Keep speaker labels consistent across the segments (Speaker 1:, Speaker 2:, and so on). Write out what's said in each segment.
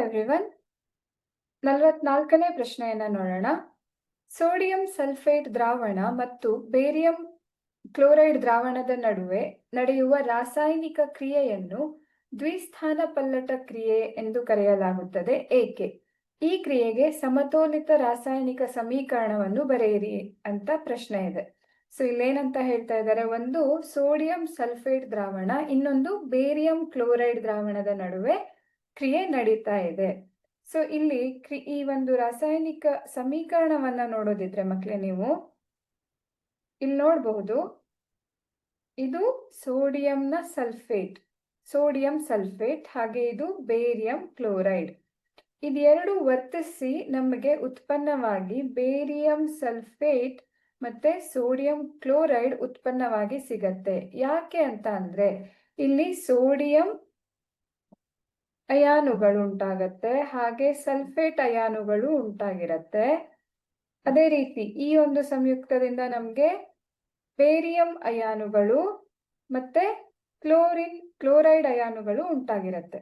Speaker 1: Everyone ನಲವತ್ನಾಲ್ಕನೇ ಪ್ರಶ್ನೆಯನ್ನ ನೋಡೋಣ. Sodium sulphate ದ್ರಾವಣ ಮತ್ತು ಬೇರಿಯಂ ಕ್ಲೋರೈಡ್ ದ್ರಾವಣದ ನಡುವೆ ನಡೆಯುವ ರಾಸಾಯನಿಕ ಕ್ರಿಯೆಯನ್ನು ದ್ವಿಸ್ಥಾನ ಪಲ್ಲಟ ಕ್ರಿಯೆ ಎಂದು ಕರೆಯಲಾಗುತ್ತದೆ. ಏಕೆ? ಈ ಕ್ರಿಯೆಗೆ ಸಮತೋಲಿತ ರಾಸಾಯನಿಕ ಸಮೀಕರಣವನ್ನು ಬರೆಯಿರಿ ಅಂತ ಪ್ರಶ್ನೆ ಇದೆ. ಸೊ, ಇಲ್ಲೇನಂತ ಹೇಳ್ತಾ ಇದ್ದಾರೆ? ಒಂದು ಸೋಡಿಯಂ ಸಲ್ಫೇಟ್ ದ್ರಾವಣ, ಇನ್ನೊಂದು ಬೇರಿಯಂ ಕ್ಲೋರೈಡ್ ದ್ರಾವಣದ ನಡುವೆ ಕ್ರಿಯೆ ನಡೀತಾ ಇದೆ. ಸೊ ಇಲ್ಲಿ ಕ್ರಿ, ಈ ಒಂದು ರಾಸಾಯನಿಕ ಸಮೀಕರಣವನ್ನ ನೋಡೋದಿದ್ರೆ ಮಕ್ಕಳೇ ನೀವು ಇಲ್ಲಿ ನೋಡಬಹುದು, ಇದು ಸೋಡಿಯಂನ ಸಲ್ಫೇಟ್, ಸೋಡಿಯಂ ಸಲ್ಫೇಟ್ ಹಾಗೆ ಇದು ಬೇರಿಯಂ ಕ್ಲೋರೈಡ್. ಇದೆರಡು ವರ್ತಿಸಿ ನಮಗೆ ಉತ್ಪನ್ನವಾಗಿ ಬೇರಿಯಂ ಸಲ್ಫೇಟ್ ಮತ್ತೆ ಸೋಡಿಯಂ ಕ್ಲೋರೈಡ್ ಉತ್ಪನ್ನವಾಗಿ ಸಿಗತ್ತೆ. ಯಾಕೆ ಅಂತ ಅಂದ್ರೆ, ಇಲ್ಲಿ ಸೋಡಿಯಂ ಅಯಾನುಗಳು ಉಂಟಾಗತ್ತೆ, ಹಾಗೆ ಸಲ್ಫೇಟ್ ಅಯಾನುಗಳು ಉಂಟಾಗಿರತ್ತೆ. ಅದೇ ರೀತಿ ಈ ಒಂದು ಸಂಯುಕ್ತದಿಂದ ನಮಗೆ ಬೇರಿಯಂ ಅಯಾನುಗಳು ಮತ್ತೆ ಕ್ಲೋರಿನ್, ಕ್ಲೋರೈಡ್ ಅಯಾನುಗಳು ಉಂಟಾಗಿರತ್ತೆ.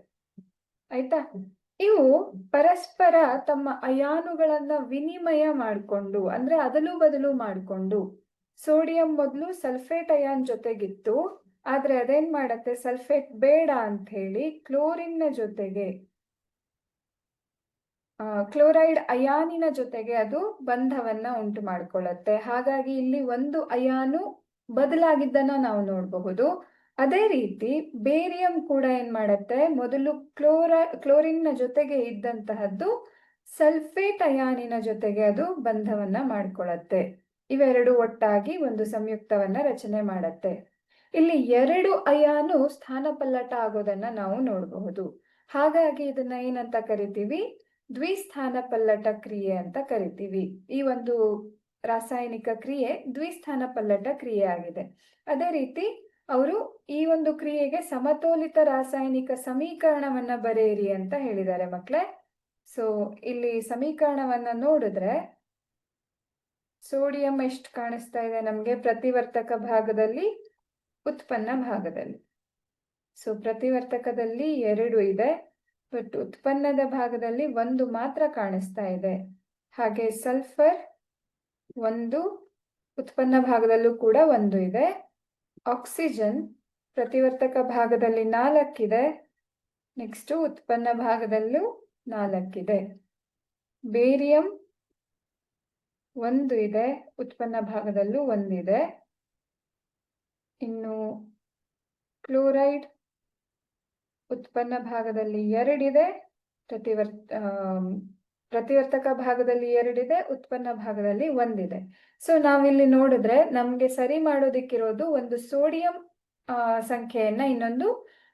Speaker 1: ಆಯ್ತಾ? ಇವು ಪರಸ್ಪರ ತಮ್ಮ ಅಯಾನುಗಳನ್ನ ವಿನಿಮಯ ಮಾಡಿಕೊಂಡು, ಅಂದ್ರೆ ಅದಲು ಬದಲು ಮಾಡಿಕೊಂಡು, ಸೋಡಿಯಂ ಮೊದಲು ಸಲ್ಫೇಟ್ ಅಯಾನ್ ಜೊತೆಗಿತ್ತು ಆದ್ರೆ ಅದೇನ್ ಮಾಡತ್ತೆ? ಸಲ್ಫೇಟ್ ಬೇಡ ಅಂತ ಹೇಳಿ ಕ್ಲೋರಿನ್ನ ಜೊತೆಗೆ ಕ್ಲೋರೈಡ್ ಅಯಾನಿನ ಜೊತೆಗೆ ಅದು ಬಂಧವನ್ನ ಉಂಟು ಮಾಡ್ಕೊಳ್ಳತ್ತೆ ಹಾಗಾಗಿ ಇಲ್ಲಿ ಒಂದು ಅಯಾನು ಬದಲಾಗಿದ್ದನ್ನ ನಾವು ನೋಡಬಹುದು. ಅದೇ ರೀತಿ ಬೇರಿಯಂ ಕೂಡ ಏನ್ ಮಾಡತ್ತೆ? ಮೊದಲು ಕ್ಲೋರ ಕ್ಲೋರಿನ್ನ ಜೊತೆಗೆ ಇದ್ದಂತಹದ್ದು ಸಲ್ಫೇಟ್ ಅಯಾನಿನ ಜೊತೆಗೆ ಅದು ಬಂಧವನ್ನ ಮಾಡ್ಕೊಳ್ಳತ್ತೆ ಇವೆರಡು ಒಟ್ಟಾಗಿ ಒಂದು ಸಂಯುಕ್ತವನ್ನ ರಚನೆ ಮಾಡತ್ತೆ. ಇಲ್ಲಿ ಎರಡು ಅಯಾನು ಸ್ಥಾನ ಪಲ್ಲಟ ಆಗೋದನ್ನ ನಾವು ನೋಡಬಹುದು. ಹಾಗಾಗಿ ಇದನ್ನ ಏನಂತ ಕರಿತೀವಿ? ದ್ವಿಸ್ಥಾನ ಪಲ್ಲಟ ಕ್ರಿಯೆ ಅಂತ ಕರಿತೀವಿ. ಈ ಒಂದು ರಾಸಾಯನಿಕ ಕ್ರಿಯೆ ದ್ವಿಸ್ಥಾನ ಪಲ್ಲಟ ಕ್ರಿಯೆ ಆಗಿದೆ. ಅದೇ ರೀತಿ ಅವರು ಈ ಒಂದು ಕ್ರಿಯೆಗೆ ಸಮತೋಲಿತ ರಾಸಾಯನಿಕ ಸಮೀಕರಣವನ್ನ ಬರೆಯಿರಿ ಅಂತ ಹೇಳಿದ್ದಾರೆ ಮಕ್ಕಳೇ ಸೊ ಇಲ್ಲಿ ಸಮೀಕರಣವನ್ನ ನೋಡಿದ್ರೆ ಸೋಡಿಯಂ ಎಷ್ಟು ಕಾಣಿಸ್ತಾ ಇದೆ ನಮ್ಗೆ ಪ್ರತಿವರ್ತಕ ಭಾಗದಲ್ಲಿ? ಉತ್ಪನ್ನ ಭಾಗದಲ್ಲಿ. ಸೊ ಪ್ರತಿವರ್ತಕದಲ್ಲಿ ಎರಡು ಇದೆ ಬಟ್ ಉತ್ಪನ್ನದ ಭಾಗದಲ್ಲಿ ಒಂದು ಮಾತ್ರ ಕಾಣಿಸ್ತಾ ಇದೆ. ಹಾಗೆ ಸಲ್ಫರ್ ಒಂದು, ಉತ್ಪನ್ನ ಭಾಗದಲ್ಲೂ ಕೂಡ ಒಂದು ಇದೆ. ಆಕ್ಸಿಜನ್ ಪ್ರತಿವರ್ತಕ ಭಾಗದಲ್ಲಿ ನಾಲ್ಕಿದೆ ನೆಕ್ಸ್ಟ್ ಉತ್ಪನ್ನ ಭಾಗದಲ್ಲೂ ನಾಲ್ಕಿದೆ. ಬೇರಿಯಂ ಒಂದು ಇದೆ, ಉತ್ಪನ್ನ ಭಾಗದಲ್ಲೂ ಒಂದಿದೆ. ಇನ್ನು ಕ್ಲೋರೈಡ್ ಉತ್ಪನ್ನ ಭಾಗದಲ್ಲಿ ಎರಡಿದೆ ಪ್ರತಿವರ್ತ ಪ್ರತಿವರ್ತಕ ಭಾಗದಲ್ಲಿ ಎರಡಿದೆ, ಉತ್ಪನ್ನ ಭಾಗದಲ್ಲಿ ಒಂದಿದೆ. ಸೊ ನಾವಿಲ್ಲಿ ನೋಡಿದ್ರೆ ನಮ್ಗೆ ಸರಿ ಮಾಡೋದಿಕ್ಕಿರೋದು ಒಂದು ಸೋಡಿಯಂ ಸಂಖ್ಯೆಯನ್ನ, ಇನ್ನೊಂದು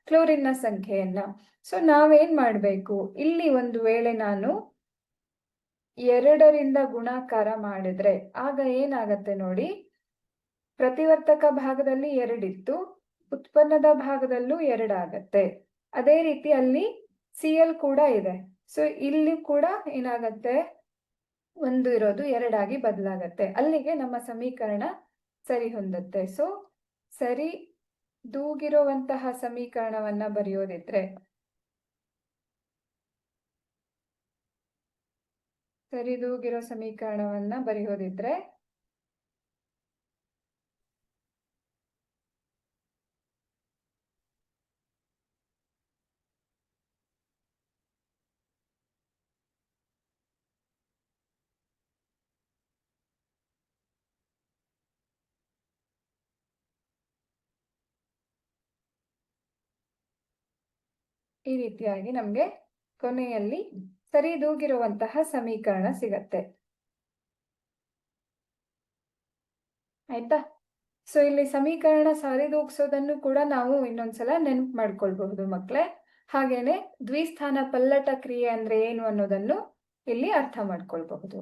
Speaker 1: ಕ್ಲೋರಿನ್ನ ಸಂಖ್ಯೆಯನ್ನ. ಸೊ ನಾವೇನ್ ಮಾಡ್ಬೇಕು? ಇಲ್ಲಿ ಒಂದು ವೇಳೆ ನಾನು ಎರಡರಿಂದ ಗುಣಾಕಾರ ಮಾಡಿದ್ರೆ, ಆಗ ಏನಾಗತ್ತೆ ನೋಡಿ? ಪ್ರತಿವರ್ತಕ ಭಾಗದಲ್ಲಿ ಎರಡಿತ್ತು ಉತ್ಪನ್ನದ ಭಾಗದಲ್ಲೂ ಎರಡಾಗತ್ತೆ. ಅದೇ ರೀತಿ ಅಲ್ಲಿ ಸಿ ಎಲ್ ಕೂಡ ಇದೆ. ಸೊ ಇಲ್ಲಿ ಕೂಡ ಏನಾಗತ್ತೆ? ಒಂದು ಇರೋದು ಎರಡಾಗಿ ಬದಲಾಗತ್ತೆ. ಅಲ್ಲಿಗೆ ನಮ್ಮ ಸಮೀಕರಣ ಸರಿ ಹೊಂದುತ್ತೆ. ಸೊ ಸರಿ ದೂಗಿರುವಂತಹ ಸಮೀಕರಣವನ್ನ ಬರೆಯೋದಿದ್ರೆ. ಸರಿದೂಗಿರೋ ಸಮೀಕರಣವನ್ನ ಬರೆಯೋದಿದ್ರೆ. ಈ ರೀತಿಯಾಗಿ ನಮ್ಗೆ ಕೊನೆಯಲ್ಲಿ ಸರಿದೂಗಿರುವಂತಹ ಸಮೀಕರಣ ಸಿಗತ್ತೆ. ಆಯ್ತಾ? ಸೊ ಇಲ್ಲಿ ಸಮೀಕರಣ ಸರಿದೂಗಿಸೋದನ್ನು ಕೂಡ ನಾವು ಇನ್ನೊಂದ್ಸಲ ನೆನಪು ಮಾಡ್ಕೊಳ್ಬಹುದು ಮಕ್ಕಳೇ ಹಾಗೇನೆ ದ್ವಿಸ್ಥಾನ ಪಲ್ಲಟ ಕ್ರಿಯೆ ಅಂದ್ರೆ ಏನು ಅನ್ನೋದನ್ನು ಇಲ್ಲಿ ಅರ್ಥ ಮಾಡ್ಕೊಳ್ಬಹುದು.